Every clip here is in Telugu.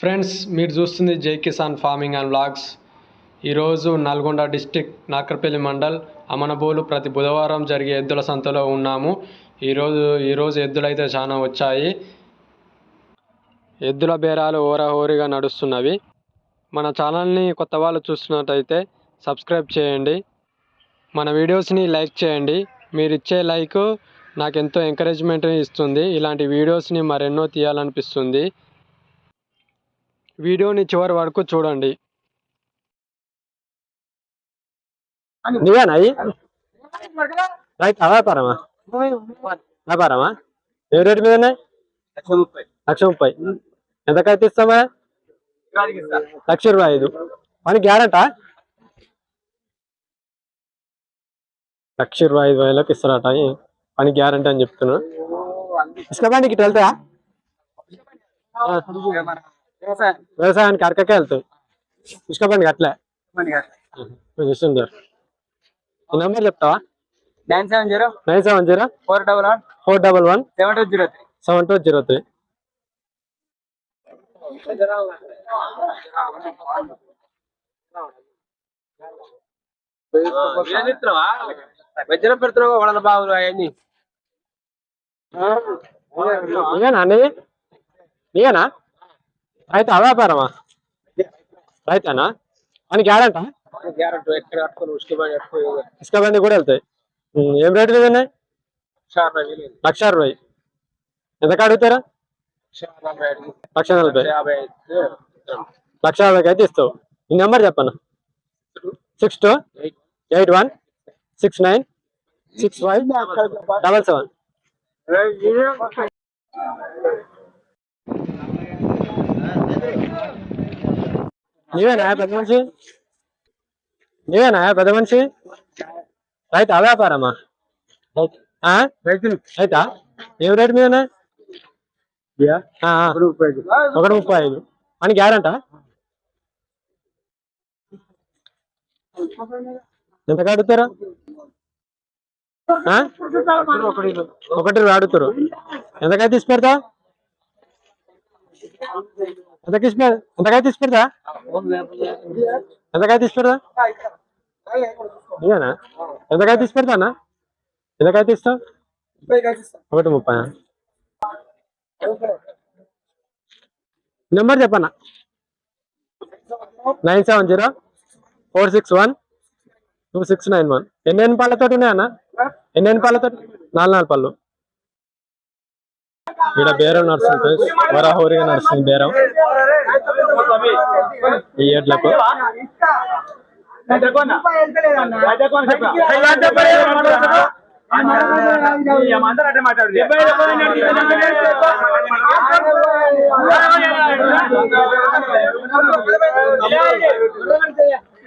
ఫ్రెండ్స్ మీరు చూస్తుంది జై కిసాన్ ఫార్మింగ్ అండ్ బ్లాగ్స్ ఈరోజు నల్గొండ డిస్టిక్ నాకర్పల్లి మండల్ అమనబోలు ప్రతి బుధవారం జరిగే ఎద్దుల సంతలో ఉన్నాము. ఈరోజు ఈరోజు ఎద్దులైతే చాలా వచ్చాయి. ఎద్దుల బేరాలు ఓరహోరిగా నడుస్తున్నవి. మన ఛానల్ని కొత్త వాళ్ళు చూస్తున్నట్టయితే సబ్స్క్రైబ్ చేయండి. మన వీడియోస్ని లైక్ చేయండి. మీరు ఇచ్చే లైక్ నాకు ఎంతో ఎంకరేజ్మెంట్ని ఇస్తుంది. ఇలాంటి వీడియోస్ని మరెన్నో తీయాలనిపిస్తుంది. వీడియోని చివరి వరకు చూడండి. నీవేనా అయ్యి రైట్ వ్యాపారమా వ్యాపారమా ఏ రేటు మీద లక్ష ముప్పై. ఎంతకైతే ఇస్తామా లక్ష ఇరవై ఐదు. పని గ్యారంటా? లక్ష ఇరవై ఐదు వేలకు ఇస్తారట. పని గ్యారంటీ అని చెప్తున్నా. ఇసుకబండికి ఇటు వెళ్తాయా? వ్యవసాయానికి అరకకే వెళ్తాయి ఇసుకబండికి అట్లే ఈ నెంబర్ చెప్తావా? Nine seven zero nine seven zero four double one four double one seven two zero three. Seven two zero three. వెజ్జన పెడుతున్నావు? వాళ్ళ బాబులు అవన్నీ. అన్నీ రైతా వ్యాపారమా? రైతానా? అని గ్యారంటా? ఇసుక బండి కూడా వెళ్తాయి. ఏం రేటు వేలు లక్ష అరవై. ఎంతకు అడుగుతారా లక్ష నలభై లక్ష యాభైకి అయితే ఇస్తావు. ఈ number చెప్పన్న six two. Eight. One. Six nine. Six five. Double seven. నీవేనా పెద్ద మనిషి నీవేనా పెద్ద మనిషి రైతా వ్యాపారమా? రైతా ఏం రేటు మీద ఒకటి ముప్పై ఐదు అని గ్యారంటా ఎంత అడుగుతారా? ఒకటి అడుగుతారు ఎంతకైతే తీసి పెడతా ఎంత తీసి ఎంతకాయ ఎంతకైతే తీసి పెడతా ఎంతకాయ తీసి పెడతా ఇదేనా తీసి అన్న? ఎంతకాయ ఇస్తావు? ఒకటి ముప్పై నెంబర్ చెప్పనా nine seven zero four six one two six nine one. ఎన్ని ఎన్ని పళ్ళతో ఉన్నాయన్న? ఎన్ని ఎన్ని పళ్ళతో నాలుగు నాలుగు పళ్ళు. ఇక్కడ బేరం నడుస్తుంది వరాహోరిగా నడుస్తుంది బేరం. ఈ ఎడ్లకు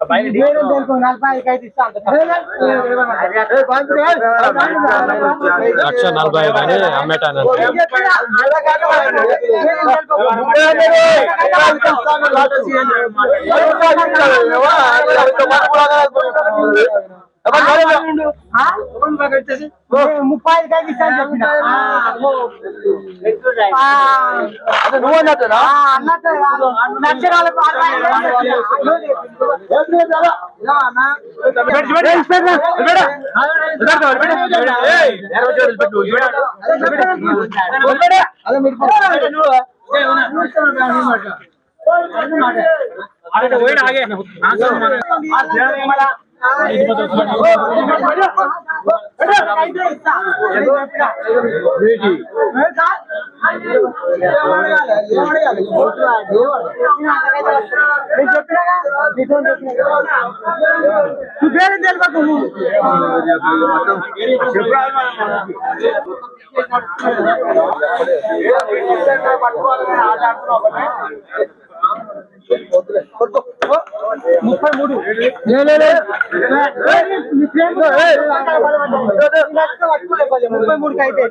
ఈ ఎడ్లకు నడుస్తుంది బేరం లక్ష నలభై ఐదు అని అమ్మేటాను ముప్పై ఐదు కాయలు ఇస్తాను చెప్పిన. నువ్వు అన్నట్టునా? అన్నట్టు నచ్చరాలకు పేరు తెలియకు ముప్పై మూడు ముప్పై మూడుకి అయితే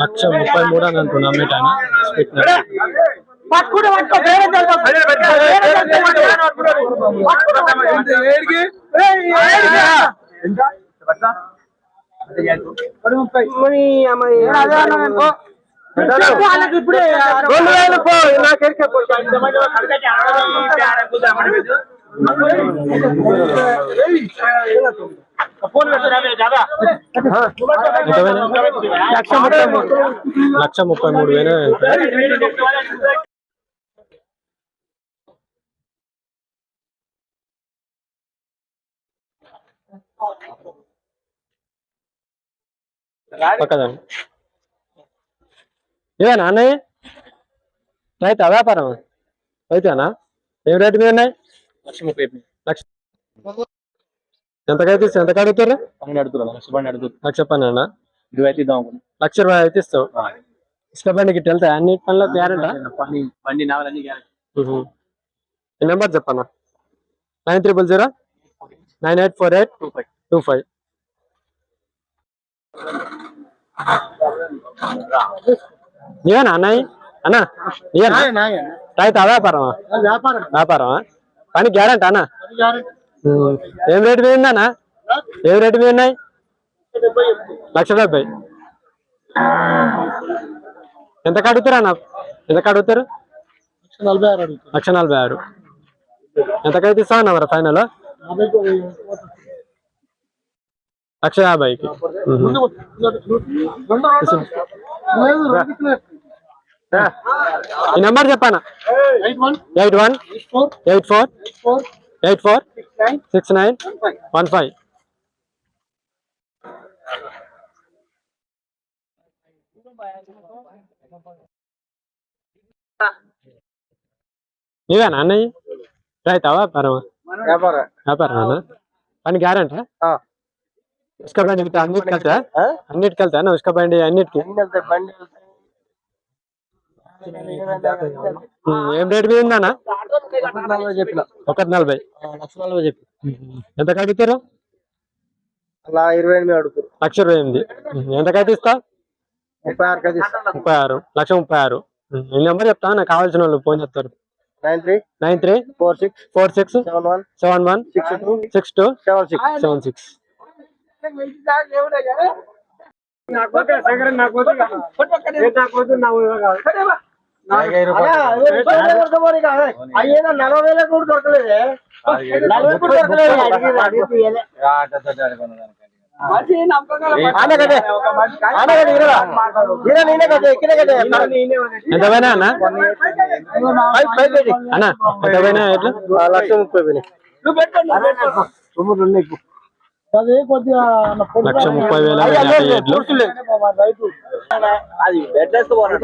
లక్ష ముప్పై మూడు అని అంటున్నా పెట్టిన పట్టుకుంటే పట్టుకో. వేరే తెలుసు. వేరే వాళ్ళకి ఇప్పుడే రెండు వేలు పో నాకు ఎరికే పో. ఎంత పోయినా? లక్ష ముప్పై మూడు లక్ష ముప్పై మూడు వేలు పక్కదండి ఇవేనా అన్నయ్య? రైతా వ్యాపారం? రైతేనా ఏం రేటు మీద ఉన్నాయి? లక్ష ముప్పై లక్ష. ఎంతకైతే ఇస్తావు? ఎంత అడుగుతారు పన్నెండు లక్ష పన్నెండు అడుగుతుంది లక్ష పన్నెండు? ఇరవై అయితే ఇద్దాం అనుకున్నా లక్ష రూపాయలు అయితే ఇస్తావు? ఇసుక బండికి వెళ్తాయి? అన్ని పనులకు గ్యారెంటా? బండి బండి నావలన్నీ గ్యారెంటీ. ఈ నెంబర్ చెప్పన్నా nine triple zero? Nine eight four eight two five. Two five. నీవేనా అన్నయ్య అన్న నీవేనా రైతు వ్యాపారమా వ్యాపారం వ్యాపారమా పని గ్యారెంటీ అన్న. ఏం రేటు మీద ఉందన్నా ఏం రేటు మీద ఉన్నాయి లక్ష డెబ్బై ఎంత కడుగుతారు అన్న ఎంత కడుగుతారు లక్ష నలభై ఆరు ఎంతకైతే ఇస్తా అన్న మరి ఫైనల్ లక్ష యాభైకి. ఈ నెంబర్ చెప్పానా? Eight one. Eight one. Four. Eight four. Four. Eight four. Six nine. One five. నీవేనా అన్నయ్య రైతా వ్యాపారమా? వ్యాపారం. వ్యాపారం అన్న పని గ్యారెంటీ? ఇసుక బండి అన్నిటికి వెళ్తా? అన్నిటికి వెళ్తా? ఇసుక బండి అన్నిటికి? ఏం రేటు మీద ఉందన్న? చెప్పిన ఒకటి నలభై. లక్ష నలభై చెప్పి. ఎంత కడుగుతారు అలా ఇరవై ఎనిమిది అడుగుతారు. లక్ష ఇరవై ఎనిమిది. ఉమ్, ఎంతకైతే ఇస్తా ముప్పై ఆరు ముప్పై ఆరు. లక్ష ముప్పై ఆరు. ఈ నెంబర్ చెప్తా నాకు కావాల్సిన వాళ్ళు ఫోన్ చెప్తారు nine three nine three four six four six seven one seven one six two six two seven six. Seven six. అయ్యేదా నలభై వేలకు కూడా దొరకలేదే నలభై కూడా దొరకలేదు అడిగి అడిగి తీయలే. ఆనగడ్డే. ఆనగడ్డే ఇరవై. ఇరవై నేనే కదా, ఎక్కినే కదా. ఎంత పోయినా అన్న లక్ష ముప్పై పోయినాయి. అదే కొద్దిగా లక్ష ముప్పై వేల రైతు. అది బెడ్ వేసుకోవాలి